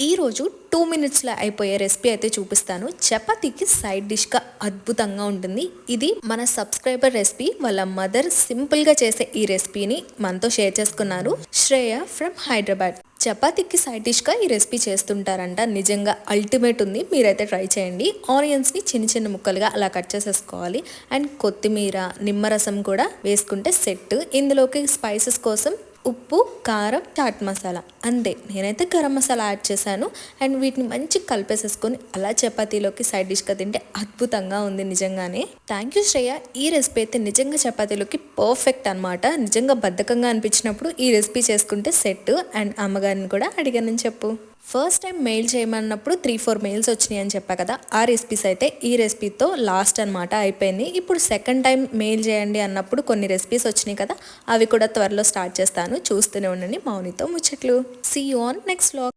ఈరోజు టూ మినిట్స్లో అయిపోయే రెసిపీ అయితే చూపిస్తాను. చపాతీకి సైడ్ డిష్గా అద్భుతంగా ఉంటుంది. ఇది మన సబ్స్క్రైబర్ రెసిపీ. వాళ్ళ మదర్ సింపుల్గా చేసే ఈ రెసిపీని మనతో షేర్ చేసుకున్నారు. శ్రేయ ఫ్రమ్ హైదరాబాద్. చపాతీకి సైడ్ డిష్గా ఈ రెసిపీ చేస్తుంటారంట. నిజంగా అల్టిమేట్ ఉంది. మీరైతే ట్రై చేయండి. ఆనియన్స్ని చిన్న చిన్న ముక్కలుగా అలా కట్ చేసేసుకోవాలి. అండ్ కొత్తిమీర నిమ్మరసం కూడా వేసుకుంటే సెట్. ఇందులోకి స్పైసెస్ కోసం ఉప్పు కారం చాట్ మసాలా. అంతే. నేనైతే గరం మసాలా యాడ్ చేశాను. అండ్ వీటిని మంచి కలిపేసేసుకొని అలా చపాతీలోకి సైడ్ డిష్గా తింటే అద్భుతంగా ఉంది నిజంగానే. Thank you Shreya. ఈ రెసిపీ అయితే నిజంగా చపాతీలోకి పర్ఫెక్ట్ అన్నమాట. నిజంగా బద్ధకంగా అనిపించినప్పుడు ఈ రెసిపీ చేసుకుంటే సెట్. అండ్ అమ్మగారిని కూడా అడిగానని చెప్పు. ఫస్ట్ టైం మెయిల్ చేయమన్నప్పుడు త్రీ ఫోర్ మెయిల్స్ వచ్చినాయి అని చెప్పా కదా ఆ రెసిపీస్ అయితే ఈ రెసిపీతో లాస్ట్ అన్నమాట అయిపోయింది. ఇప్పుడు సెకండ్ టైం మెయిల్ చేయండి అన్నప్పుడు కొన్ని రెసిపీస్ వచ్చినాయి కదా అవి కూడా త్వరలో స్టార్ట్ చేస్తాను. చూస్తూనే ఉండండి మౌనితో ముచ్చట్లు. See you on నెక్స్ట్లో